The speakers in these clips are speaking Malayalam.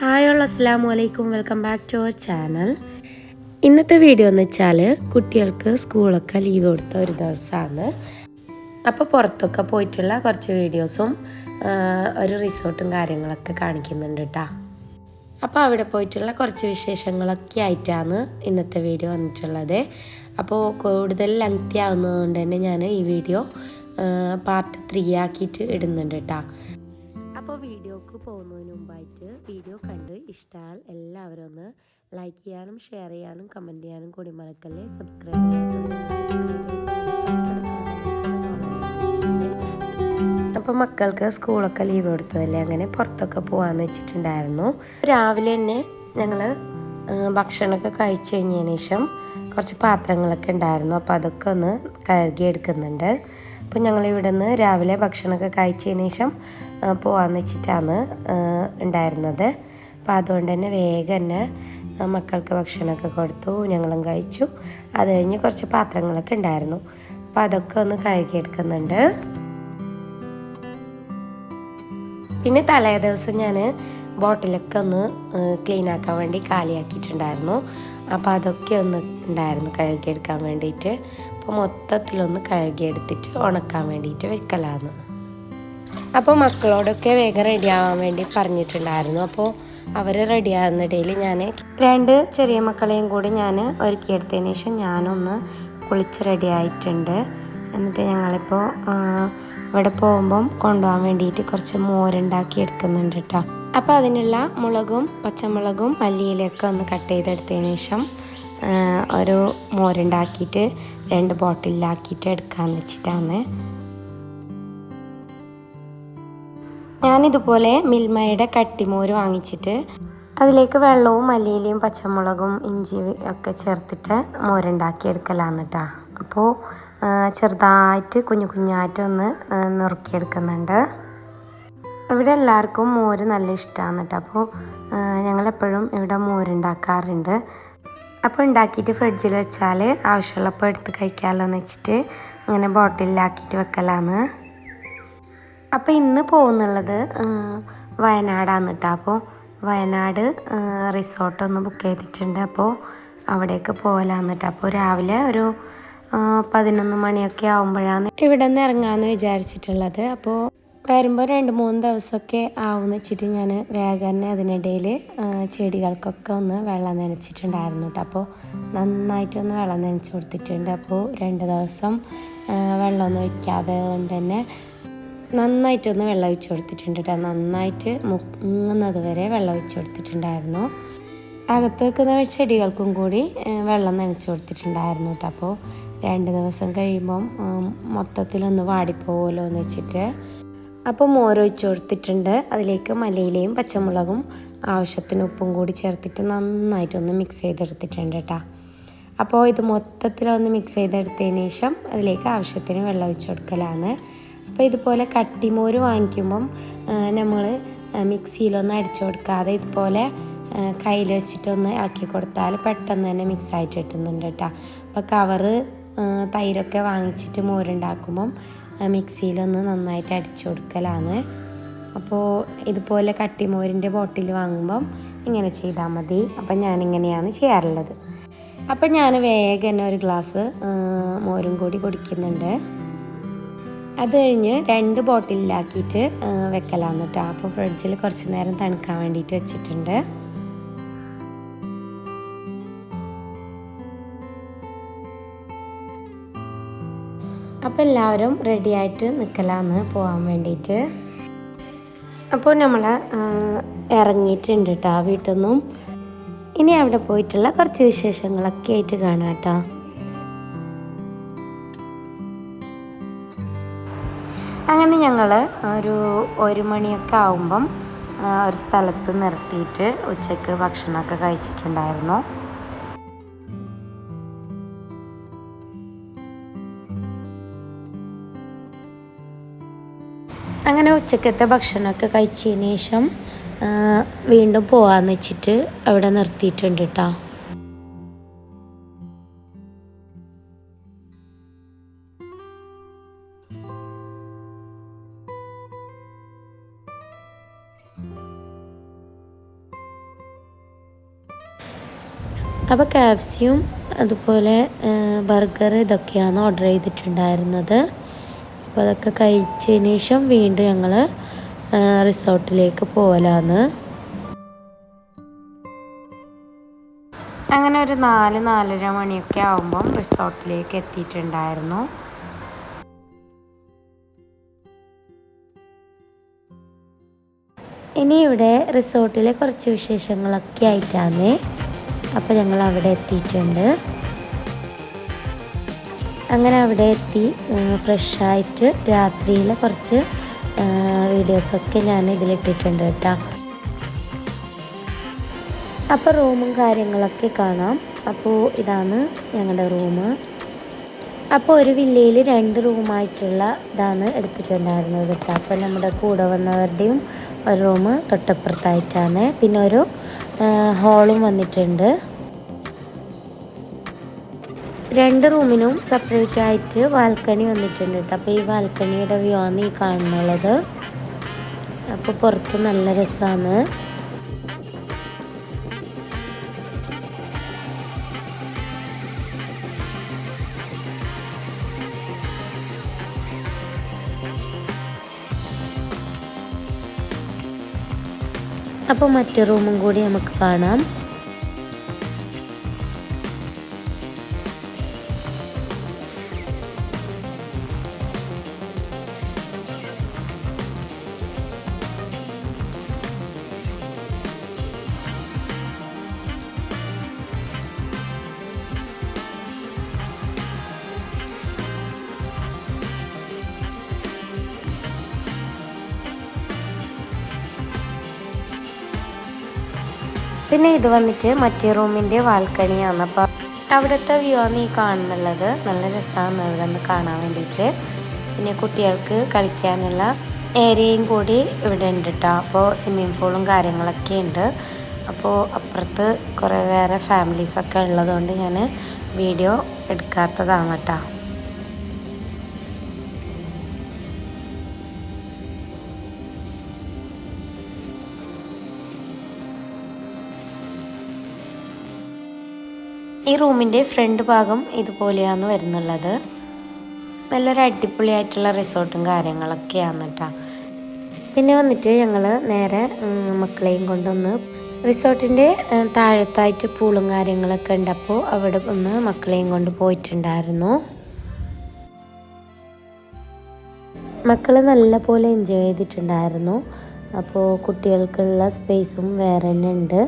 ഹായ് ഓൾ അസ്സാം വലൈക്കും welcome back to our channel. ഇന്നത്തെ വീഡിയോ എന്ന് വെച്ചാൽ കുട്ടികൾക്ക് സ്കൂളൊക്കെ ലീവ് കൊടുത്ത ഒരു ദിവസമാണ് അപ്പോൾ പുറത്തൊക്കെ പോയിട്ടുള്ള കുറച്ച് വീഡിയോസും ഒരു റിസോർട്ടും കാര്യങ്ങളൊക്കെ കാണിക്കുന്നുണ്ട് കേട്ടോ അപ്പോൾ അവിടെ പോയിട്ടുള്ള കുറച്ച് വിശേഷങ്ങളൊക്കെ ആയിട്ടാണ് ഇന്നത്തെ വീഡിയോ വന്നിട്ടുള്ളത്. അപ്പോൾ കൂടുതൽ ലെങ്തി ആവുന്നതുകൊണ്ട് തന്നെ ഞാൻ ഈ വീഡിയോ പാർട്ട് ത്രീ ആക്കിയിട്ട് ഇടുന്നുണ്ട് കേട്ടോ അപ്പോൾ വീഡിയോക്ക് പോകുന്നതിന് മുമ്പായിട്ട് വീഡിയോ കണ്ട് ഇഷ്ടമായാൽ എല്ലാവരും ഒന്ന് ലൈക്ക് ചെയ്യാനും ഷെയർ ചെയ്യാനും കമന്റ് ചെയ്യാനും കൂടി മറക്കല്ലേ? സബ്സ്ക്രൈബ് അപ്പോൾ മക്കൾക്ക് സ്കൂളൊക്കെ ലീവ് കൊടുത്തതല്ലേ? അങ്ങനെ പുറത്തൊക്കെ പോകാമെന്ന് വെച്ചിട്ടുണ്ടായിരുന്നു. രാവിലെ തന്നെ ഞങ്ങൾ ഭക്ഷണമൊക്കെ കഴിച്ചു കഴിഞ്ഞതിന് ശേഷം കുറച്ച് പാത്രങ്ങളൊക്കെ ഉണ്ടായിരുന്നു. അപ്പോൾ അതൊക്കെ ഒന്ന് കഴുകി എടുക്കുന്നുണ്ട് അപ്പോൾ ഞങ്ങൾ ഇവിടെ നിന്ന് രാവിലെ ഭക്ഷണമൊക്കെ കഴിച്ചതിന് ശേഷം പോകാമെന്ന് വെച്ചിട്ടാണ് ഉണ്ടായിരുന്നത്. അപ്പോൾ അതുകൊണ്ട് തന്നെ വേഗം തന്നെ മക്കൾക്ക് ഭക്ഷണമൊക്കെ കൊടുത്തു ഞങ്ങളും കഴിച്ചു. അത് കഴിഞ്ഞ് കുറച്ച് പാത്രങ്ങളൊക്കെ ഉണ്ടായിരുന്നു. അപ്പോൾ അതൊക്കെ ഒന്ന് കഴുകിയെടുക്കുന്നുണ്ട്. പിന്നെ തലേ ദിവസം ഞാൻ ബോട്ടിലൊക്കെ ഒന്ന് ക്ലീൻ ആക്കാൻ വേണ്ടി കാലിയാക്കിയിട്ടുണ്ടായിരുന്നു. അപ്പോൾ അതൊക്കെ ഒന്ന് ഉണ്ടായിരുന്നു കഴുകിയെടുക്കാൻ വേണ്ടിയിട്ട്. അപ്പോൾ മൊത്തത്തിലൊന്ന് കഴുകിയെടുത്തിട്ട് ഉണക്കാൻ വേണ്ടിയിട്ട് വെക്കലാന്ന്. അപ്പോൾ മക്കളോടൊക്കെ വേഗം റെഡി ആവാൻ വേണ്ടി പറഞ്ഞിട്ടുണ്ടായിരുന്നു. അപ്പോൾ അവർ റെഡി ആകുന്നിടയിൽ ഞാൻ രണ്ട് ചെറിയ മക്കളെയും കൂടി ഞാൻ ഒരുക്കിയെടുത്തതിന് ശേഷം ഞാനൊന്ന് കുളിച്ച് റെഡി ആയിട്ടുണ്ട് എന്നിട്ട് ഞങ്ങളിപ്പോൾ ഇവിടെ പോകുമ്പം കൊണ്ടുപോകാൻ വേണ്ടിയിട്ട് കുറച്ച് മോരുണ്ടാക്കി എടുക്കുന്നുണ്ട് കേട്ടോ അപ്പോൾ അതിനുള്ള മുളകും പച്ചമുളകും മല്ലിയിലൊക്കെ ഒന്ന് കട്ട് ചെയ്തെടുത്തതിന് ശേഷം ഒരു മോരുണ്ടാക്കിയിട്ട് രണ്ട് ബോട്ടിലാക്കിയിട്ട് എടുക്കാമെന്ന് വെച്ചിട്ടാണ്. ഞാനിതുപോലെ മിൽമയുടെ കട്ടിമോര് വാങ്ങിച്ചിട്ട് അതിലേക്ക് വെള്ളവും മല്ലിയിലയും പച്ചമുളകും ഇഞ്ചി ഒക്കെ ചേർത്തിട്ട് മോരുണ്ടാക്കി എടുക്കലാന്ന് കേട്ടോ അപ്പോൾ ചെറുതായിട്ട് കുഞ്ഞു കുഞ്ഞായിട്ട് ഒന്ന് ആ, നുറുക്കിയെടുക്കുന്നുണ്ട്. ഇവിടെ എല്ലാവർക്കും മോര് നല്ല ഇഷ്ടമാണ് കേട്ടോ അപ്പോൾ ഞങ്ങളെപ്പോഴും ഇവിടെ മോരുണ്ടാക്കാറുണ്ട്. അപ്പോൾ ഉണ്ടാക്കിയിട്ട് ഫ്രിഡ്ജിൽ വെച്ചാൽ ആവശ്യമുള്ളപ്പോൾ എടുത്ത് കഴിക്കാമല്ലോ എന്ന് വെച്ചിട്ട് അങ്ങനെ ബോട്ടിലാക്കിയിട്ട് വെക്കലാണ് അപ്പോൾ ഇന്ന് പോകുന്നുള്ളത് വയനാടാണ് കേട്ടോ. അപ്പോൾ വയനാട് റിസോർട്ടൊന്ന് ബുക്ക് ചെയ്തിട്ടുണ്ട്. അപ്പോൾ അവിടേക്ക് പോകലാന്ന് കേട്ടോ. അപ്പോൾ രാവിലെ ഒരു പതിനൊന്ന് മണിയൊക്കെ ആകുമ്പോഴാണ് ഇവിടെ നിന്ന് ഇറങ്ങാമെന്ന് വിചാരിച്ചിട്ടുള്ളത്. അപ്പോൾ വരുമ്പോൾ രണ്ട് മൂന്ന് ദിവസമൊക്കെ ആവുമെന്ന് വെച്ചിട്ട് ഞാൻ വേഗം തന്നെ അതിനിടയിൽ ചെടികൾക്കൊക്കെ ഒന്ന് വെള്ളം നനച്ചിട്ടുണ്ടായിരുന്നു കേട്ടോ അപ്പോൾ നന്നായിട്ടൊന്ന് വെള്ളം നനച്ച് കൊടുത്തിട്ടുണ്ട്. അപ്പോൾ രണ്ട് ദിവസം വെള്ളമൊന്നും ഒഴിക്കാതെ കൊണ്ട് തന്നെ നന്നായിട്ടൊന്ന് വെള്ളം ഒഴിച്ച് കൊടുത്തിട്ടുണ്ട് കേട്ടോ നന്നായിട്ട് മുങ്ങുന്നത് വരെ വെള്ളം ഒഴിച്ച് കൊടുത്തിട്ടുണ്ടായിരുന്നു. അകത്ത് വെക്കുന്ന ചെടികൾക്കും കൂടി വെള്ളം നനച്ച് കൊടുത്തിട്ടുണ്ടായിരുന്നു കേട്ടോ അപ്പോൾ രണ്ട് ദിവസം കഴിയുമ്പം മൊത്തത്തിലൊന്ന് വാടിപ്പോകുമല്ലോ എന്ന് വെച്ചിട്ട് അപ്പോൾ മോരൊഴിച്ച് കൊടുത്തിട്ടുണ്ട്. അതിലേക്ക് മലയിലയും പച്ചമുളകും ആവശ്യത്തിന് ഉപ്പും കൂടി ചേർത്തിട്ട് നന്നായിട്ടൊന്ന് മിക്സ് ചെയ്തെടുത്തിട്ടുണ്ട് കേട്ടോ അപ്പോൾ ഇത് മൊത്തത്തിലൊന്ന് മിക്സ് ചെയ്തെടുത്തതിന് ശേഷം അതിലേക്ക് ആവശ്യത്തിന് വെള്ളം ഒഴിച്ച് കൊടുക്കലാണ്. അപ്പോൾ ഇതുപോലെ കട്ടിമോര് വാങ്ങിക്കുമ്പം നമ്മൾ മിക്സിയിലൊന്നും അടിച്ചു കൊടുക്കാതെ ഇതുപോലെ കയ്യിൽ വെച്ചിട്ടൊന്ന് ഇളക്കി കൊടുത്താൽ പെട്ടെന്ന് തന്നെ മിക്സ് ആയിട്ട് കിട്ടുന്നുണ്ട് കേട്ടോ അപ്പോൾ കവറ് തൈരൊക്കെ വാങ്ങിച്ചിട്ട് മോരുണ്ടാക്കുമ്പം മിക്സിയിലൊന്ന് നന്നായിട്ട് അടിച്ചു കൊടുക്കലാണ്. അപ്പോൾ ഇതുപോലെ കട്ടിമോരിന്റെ ബോട്ടിൽ വാങ്ങുമ്പം ഇങ്ങനെ ചെയ്താൽ മതി. അപ്പം ഞാനിങ്ങനെയാണ് ചെയ്യാറുള്ളത്. അപ്പം ഞാൻ വേഗം തന്നെ ഒരു ഗ്ലാസ് മോരും കൂടി കുടിക്കുന്നുണ്ട്. അത് കഴിഞ്ഞ് രണ്ട് ബോട്ടിലാക്കിയിട്ട് വെക്കലാന്ന് കേട്ടോ. അപ്പോൾ ഫ്രിഡ്ജിൽ കുറച്ച് നേരം തണുക്കാൻ വേണ്ടിയിട്ട് വെച്ചിട്ടുണ്ട്. അപ്പോൾ എല്ലാവരും റെഡി ആയിട്ട് നിൽക്കലാന്ന് പോകാൻ വേണ്ടിയിട്ട് അപ്പോൾ നമ്മൾ ഇറങ്ങിയിട്ടുണ്ട് കേട്ടോ വീട്ടിൽ നിന്നും ഇനി അവിടെ പോയിട്ടുള്ള കുറച്ച് വിശേഷങ്ങളൊക്കെ ആയിട്ട് കാണാം കേട്ടോ അങ്ങനെ ഞങ്ങൾ ഒരു ഒരു മണിയൊക്കെ ആവുമ്പം ഒരു സ്ഥലത്ത് നിർത്തിയിട്ട് ഉച്ചയ്ക്ക് ഭക്ഷണമൊക്കെ കഴിച്ചിട്ടുണ്ടായിരുന്നു. അങ്ങനെ ഉച്ചക്കത്തെ ഭക്ഷണമൊക്കെ കഴിച്ചതിന് ശേഷം വീണ്ടും പോവാന്ന് വെച്ചിട്ട് അവിടെ നിർത്തിയിട്ടുണ്ട് കേട്ടോ അപ്പോൾ കാഫ്സിയും അതുപോലെ ബർഗർ ഇതൊക്കെയാണ് ഓർഡർ ചെയ്തിട്ടുണ്ടായിരുന്നത്. അപ്പോൾ അതൊക്കെ കഴിച്ചതിന് ശേഷം വീണ്ടും ഞങ്ങൾ റിസോർട്ടിലേക്ക് പോകലാന്ന് അങ്ങനെ ഒരു നാല് നാലര മണിയൊക്കെ ആകുമ്പം റിസോർട്ടിലേക്ക് എത്തിയിട്ടുണ്ടായിരുന്നു. ഇനി ഇവിടെ റിസോർട്ടിലെ കുറച്ച് വിശേഷങ്ങളൊക്കെ ആയിട്ടാണ് അപ്പോൾ ഞങ്ങൾ അവിടെ എത്തിയിട്ടുണ്ട്. അങ്ങനെ അവിടെ എത്തി ഫ്രഷായിട്ട് രാത്രിയിലെ കുറച്ച് വീഡിയോസൊക്കെ ഞാൻ ഇതിലിട്ടിട്ടുണ്ട് കേട്ടോ. അപ്പോൾ റൂമും കാര്യങ്ങളൊക്കെ കാണാം. അപ്പോൾ ഇതാണ് ഞങ്ങളുടെ റൂം അപ്പോൾ ഒരു വില്ലയിൽ രണ്ട് റൂമായിട്ടുള്ള ഇതാണ് എടുത്തിട്ടുണ്ടായിരുന്നത് കേട്ടോ. അപ്പോൾ നമ്മുടെ കൂടെ വന്നവരുടെയും ഒരു റൂം തൊട്ടപ്പുറത്തായിട്ടാണ്. പിന്നെ ഒരു ഹോളും വന്നിട്ടുണ്ട്. രണ്ട് റൂമിനും സെപ്പറേറ്റ് ആയിട്ട് ബാൽക്കണി വന്നിട്ടുണ്ട് കേട്ടോ അപ്പോൾ ഈ ബാൽക്കണിയുടെ വ്യൂ ആണ് ഈ കാണുന്നുള്ളത്. അപ്പോൾ പുറത്ത് നല്ല രസമാണ് അപ്പോൾ മറ്റു റൂമും കൂടി നമുക്ക് കാണാം. പിന്നെ ഇത് വന്നിട്ട് മറ്റേ റൂമിന്റെ ബാൽക്കണിയാണ്. അപ്പോൾ അവിടുത്തെ വ്യൂ ആണ് ഈ കാണുന്നുള്ളത്. നല്ല രസമാണ് ഇവിടെ നിന്ന് കാണാൻ വേണ്ടിയിട്ട്. പിന്നെ കുട്ടികൾക്ക് കളിക്കാനുള്ള ഏരിയയും കൂടി ഇവിടെ ഉണ്ട് കേട്ടോ അപ്പോൾ സ്വിമ്മിങ് പൂളും കാര്യങ്ങളൊക്കെ ഉണ്ട്. അപ്പോൾ അപ്പുറത്ത് കുറേ വേറെ ഫാമിലീസൊക്കെ ഉള്ളതുകൊണ്ട് ഞാൻ വീഡിയോ എടുക്കാത്തതാണ് കേട്ടോ ഈ റൂമിന്റെ ഫ്രണ്ട് ഭാഗം ഇതുപോലെയാണ് വരുന്നുള്ളത്. നല്ലൊരു അടിപൊളിയായിട്ടുള്ള റിസോർട്ടും കാര്യങ്ങളൊക്കെയാണ് കേട്ടോ പിന്നെ വന്നിട്ട് ഞങ്ങൾ നേരെ മക്കളെയും കൊണ്ടൊന്ന് റിസോർട്ടിന്റെ താഴത്തായിട്ട് പൂളും കാര്യങ്ങളൊക്കെ ഉണ്ട്. അപ്പോൾ അവിടെ ഒന്ന് മക്കളെയും കൊണ്ട് പോയിട്ടുണ്ടായിരുന്നു. മക്കൾ നല്ലപോലെ എൻജോയ് ചെയ്തിട്ടുണ്ടായിരുന്നു. അപ്പോൾ കുട്ടികൾക്കുള്ള സ്പേസും വേറെ തന്നെ ഉണ്ട്.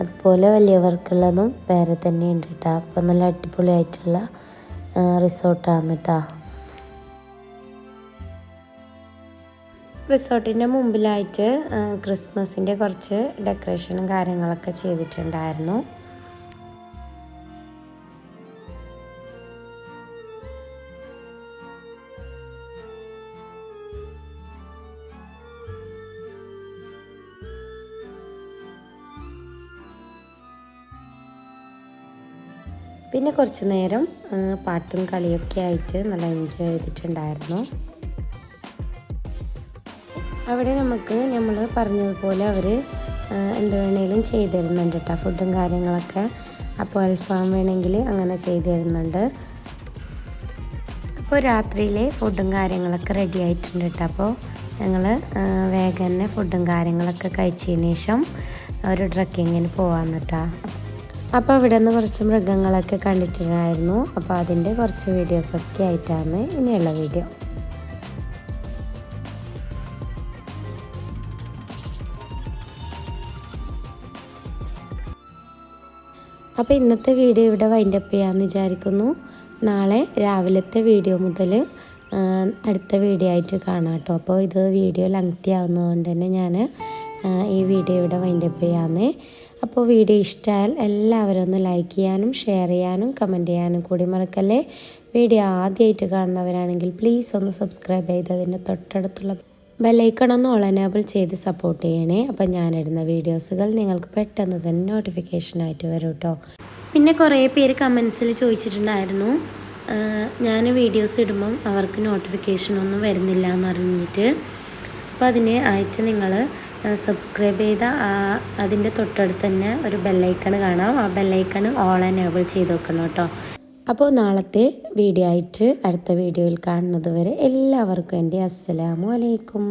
അതുപോലെ വലിയവർക്കുള്ളതും വേറെ തന്നെ ഉണ്ട് കേട്ടോ. അപ്പോൾ നല്ല അടിപൊളിയായിട്ടുള്ള റിസോർട്ടാണ് കേട്ടോ റിസോർട്ടിന്റെ മുമ്പിലായിട്ട് ക്രിസ്മസിന്റെ കുറച്ച് ഡെക്കറേഷനും കാര്യങ്ങളൊക്കെ ചെയ്തിട്ടുണ്ടായിരുന്നു. പിന്നെ കുറച്ച് നേരം പാട്ടും കളിയൊക്കെ ആയിട്ട് നല്ല എൻജോയ് ചെയ്തിട്ടുണ്ടായിരുന്നു. അവിടെ നമുക്ക് നമ്മൾ പറഞ്ഞതുപോലെ അവർ എന്ത് വേണേലും ചെയ്തു തരുന്നുണ്ട് കേട്ടോ ഫുഡും കാര്യങ്ങളൊക്കെ അപ്പോൾ അൽഫാം വേണമെങ്കിൽ അങ്ങനെ ചെയ്തു തരുന്നുണ്ട് അപ്പോൾ രാത്രിയിലെ ഫുഡും കാര്യങ്ങളൊക്കെ റെഡി ആയിട്ടുണ്ട് കേട്ടോ അപ്പോൾ ഞങ്ങൾ വേഗം തന്നെ ഫുഡും കാര്യങ്ങളൊക്കെ കഴിച്ചതിന് ശേഷം ഒരു ട്രക്കിങ്ങിന് പോകാമെന്ന് കേട്ടോ അപ്പോൾ അവിടെ നിന്ന് കുറച്ച് മൃഗങ്ങളൊക്കെ കണ്ടിട്ടുണ്ടായിരുന്നു. അപ്പോൾ അതിന്റെ കുറച്ച് വീഡിയോസൊക്കെ ആയിട്ടാണ് ഇനിയുള്ള വീഡിയോ അപ്പോൾ ഇന്നത്തെ വീഡിയോ ഇവിടെ വൈൻഡപ്പ് ചെയ്യാമെന്ന് വിചാരിക്കുന്നു. നാളെ രാവിലത്തെ വീഡിയോ മുതൽ അടുത്ത വീഡിയോ ആയിട്ട് കാണാം കേട്ടോ. അപ്പോൾ ഇത് വീഡിയോ ലെങ്തി ആവുന്നതുകൊണ്ട് തന്നെ ഞാൻ ഈ വീഡിയോ ഇവിടെ വൈൻഡപ്പ് ചെയ്യാമെന്നേ അപ്പോൾ വീഡിയോ ഇഷ്ടമായാൽ എല്ലാവരും ഒന്ന് ലൈക്ക് ചെയ്യാനും ഷെയർ ചെയ്യാനും കമന്റ് ചെയ്യാനും കൂടി മറക്കല്ലേ? വീഡിയോ ആദ്യമായിട്ട് കാണുന്നവരാണെങ്കിൽ പ്ലീസ് ഒന്ന് സബ്സ്ക്രൈബ് ചെയ്ത് അതിന്റെ തൊട്ടടുത്തുള്ള ബെല്ലൈക്കൺ ഒന്ന് ഓൾ എനേബിൾ ചെയ്ത് സപ്പോർട്ട് ചെയ്യണേ. അപ്പം ഞാനിടുന്ന വീഡിയോസുകൾ നിങ്ങൾക്ക് പെട്ടെന്ന് തന്നെ നോട്ടിഫിക്കേഷനായിട്ട് വരും കേട്ടോ. പിന്നെ കുറേ പേര് കമൻസിൽ ചോദിച്ചിട്ടുണ്ടായിരുന്നു. ഞാൻ വീഡിയോസ് ഇടുമ്പം അവർക്ക് നോട്ടിഫിക്കേഷനൊന്നും വരുന്നില്ല എന്നറിഞ്ഞിട്ട് അപ്പോൾ അതിന് ആയിട്ട് നിങ്ങൾ സബ്സ്ക്രൈബ് ചെയ്ത അതിന്റെ തൊട്ടടുത്ത് തന്നെ ഒരു ബെല്ലൈക്കൺ കാണാം. ആ ബെല്ലൈക്കൺ ഓൾ എനേബിൾ ചെയ്ത് വെക്കണം കേട്ടോ. അപ്പോൾ നാളത്തെ വീഡിയോ ആയിട്ട് അടുത്ത വീഡിയോയിൽ കാണുന്നത് വരെ എല്ലാവർക്കും എന്റെ അസ്സലാമു അലൈക്കും.